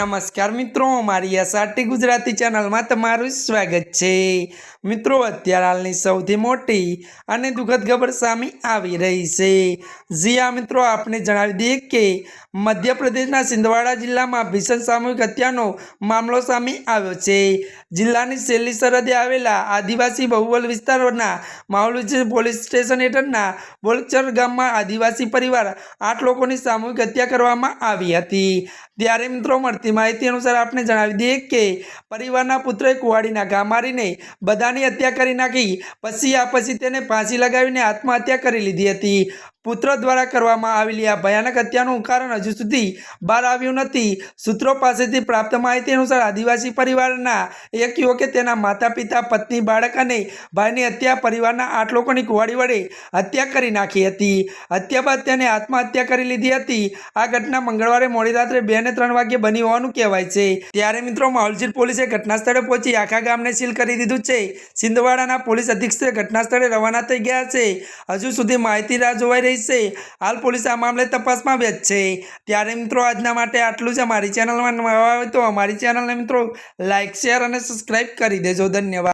નમસ્કાર મિત્રો, મારી એસઆરટી ગુજરાતી ચેનલમાં તમારું સ્વાગત છે. મિત્રો, અત્યારે હાલની સૌથી મોટી અને દુઃખદ ખબર સામે આવી રહી છે. જીયા મિત્રો, આપને જણાવી દઈએ કે મધ્યપ્રદેશના સિંધવાડા જિલ્લામાં ભીષણ સામૂહિક હત્યાનો મામલો સામે આવ્યો છે. જિલ્લાની છેલ્લી સરહદે આવેલા આદિવાસી બહુબલ વિસ્તારોના માવલુજી પોલીસ સ્ટેશન હેઠળના બોલચર ગામમાં આદિવાસી પરિવાર આઠ લોકોની સામૂહિક હત્યા કરવામાં આવી હતી. ત્યારે મિત્રો, મળતી માહિતી અનુસાર આપણે જણાવી દઈએ કે પરિવારના પુત્રએ કુવાડીના ઘા મારીને બધાની હત્યા કરી નાખી. પછી આ પછી તેને ફાંસી લગાવીને આત્મહત્યા કરી લીધી હતી. પુત્ર દ્વારા કરવામાં આવેલી આ ભયાનક હત્યાનું કારણ હજુ સુધી બહાર આવ્યું નથી. સૂત્રો પાસેથી પ્રાપ્ત માહિતી અનુસાર આદિવાસી પરિવારના એક યુવકે તેના માતા પિતા પત્ની, બાળક અને ભાઈની હત્યા પરિવારના આઠ લોકોની કુવાડી વડે હત્યા કરી નાખી હતી. હત્યા બાદ તેને આત્મહત્યા કરી લીધી હતી. આ ઘટના મંગળવારે મોડી રાત્રે બે ને ત્રણ વાગ્યે બની હોવાનું કહેવાય છે. ત્યારે મિત્રો માહોલજીર પોલીસે ઘટના સ્થળે પહોંચી આખા ગામને સીલ કરી દીધું છે. સિંધવાડાના પોલીસ અધિક્ષક ઘટના સ્થળે રવાના થઈ ગયા છે. હજુ સુધી માહિતી રાહ જોવાઈ રહી હાલ પોલીસ આ મામલે તપાસમાં વ્યસ્ત છે. ત્યારે મિત્રો, આજના માટે આટલું જ. અમારી ચેનલમાં નવા હોય તો અમારી ચેનલને મિત્રો લાઇક શેર અને સબસ્ક્રાઈબ કરી દેજો. ધન્યવાદ.